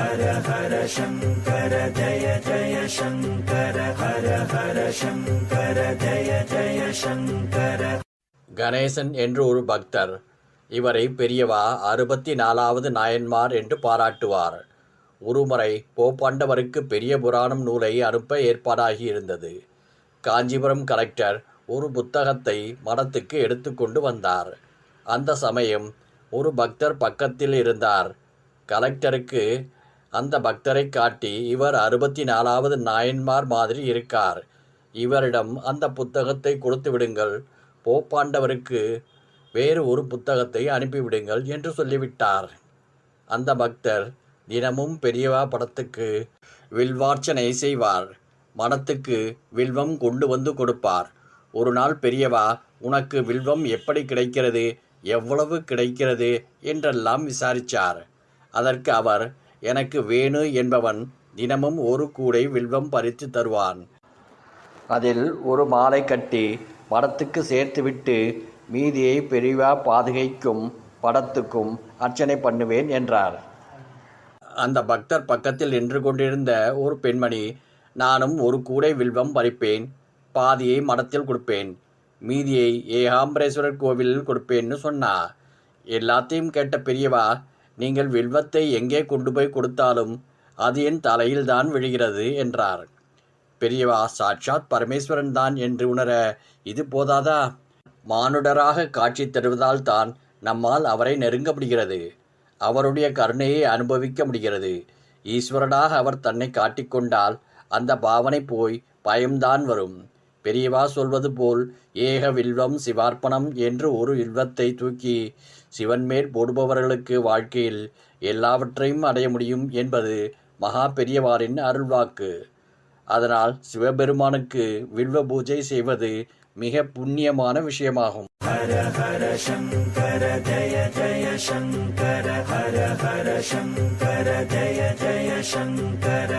ஹர ஹர சங்கர ஜய ஜய சங்கர ஹர ஹர சங்கர ஜய ஜய சங்கர. கணேசன் என்று ஒரு பக்தர். இவரை பெரியவா அறுபத்தி நாலாவது நாயன்மார் என்று பாராட்டுவார். ஒருமுறை போப்பாண்டவருக்கு பெரிய புராணம் நூலை அனுப்ப ஏற்பாடாகி இருந்தது. காஞ்சிபுரம் கலெக்டர் ஒரு புத்தகத்தை மடத்துக்கு எடுத்துக்கொண்டு வந்தார். அந்த சமயம் ஒரு பக்தர் பக்கத்தில் இருந்தார். கலெக்டருக்கு அந்த பக்தரை காட்டி இவர் அறுபத்தி நாலாவது நாயன்மார் மாதிரி இருக்கார். இவரிடம் அந்த புத்தகத்தை கொடுத்து விடுங்கள். போப்பாண்டவருக்கு வேறு ஒரு புத்தகத்தை அனுப்பிவிடுங்கள் என்று சொல்லிவிட்டார். அந்த பக்தர் தினமும் பெரியவா படத்துக்கு வில்வார்ச்சனை செய்வார். மனத்துக்கு வில்வம் கொண்டு வந்து கொடுப்பார். ஒரு நாள் பெரியவா உனக்கு வில்வம் எப்படி கிடைக்கிறது? எவ்வளவு கிடைக்கிறது? என்றெல்லாம் விசாரித்தார் அதற்கு அவர் எனக்கு வேணு என்பவன் தினமும் ஒரு கூடை வில்வம் பறித்து தருவான். அதில் ஒரு மாலை கட்டி படத்துக்கு சேர்த்துவிட்டு மீதியை பெரியவா பாதுகைக்கும் படத்துக்கும் அர்ச்சனை பண்ணுவேன் என்றார். அந்த பக்தர் பக்கத்தில் நின்று கொண்டிருந்த ஒரு பெண்மணி நானும் ஒரு கூடை வில்வம் பறிப்பேன் பாதியை மடத்தில் கொடுப்பேன் மீதியை ஏகாம்பரேஸ்வரர் கோவிலில் கொடுப்பேன்னு சொன்னா. எல்லாத்தையும் கேட்ட பெரியவா நீங்கள் வில்வத்தை எங்கே கொண்டு போய் கொடுத்தாலும் அது என் தலையில் தான் விழுகிறது என்றார். பெரியவா சாட்சாத் பரமேஸ்வரன் தான் என்று உணர இது போதாதா? மானுடராக காட்சி தருவதால் தான் நம்மால் அவரை நெருங்க முடிகிறது அவருடைய கருணையை அனுபவிக்க முடிகிறது. ஈஸ்வரனாக அவர் தன்னை காட்டிக்கொண்டால் அந்த பாவனை போய் பயம்தான் வரும். பெரியவா சொல்வது போல் ஏக வில்வம் சிவார்ப்பணம் என்று ஒரு வில்வத்தை தூக்கி சிவன் மேல் போடுபவர்களுக்கு வாழ்க்கையில் எல்லாவற்றையும் அடைய முடியும் என்பது மகா பெரியவாரின் அருள்வாக்கு. அதனால் சிவபெருமானுக்கு வில்வ பூஜை செய்வது மிக புண்ணியமான விஷயமாகும். ஹர ஹர சங்கர ஜய ஜய சங்கர ஹர ஹர சங்கர ஜய ஜய சங்கர.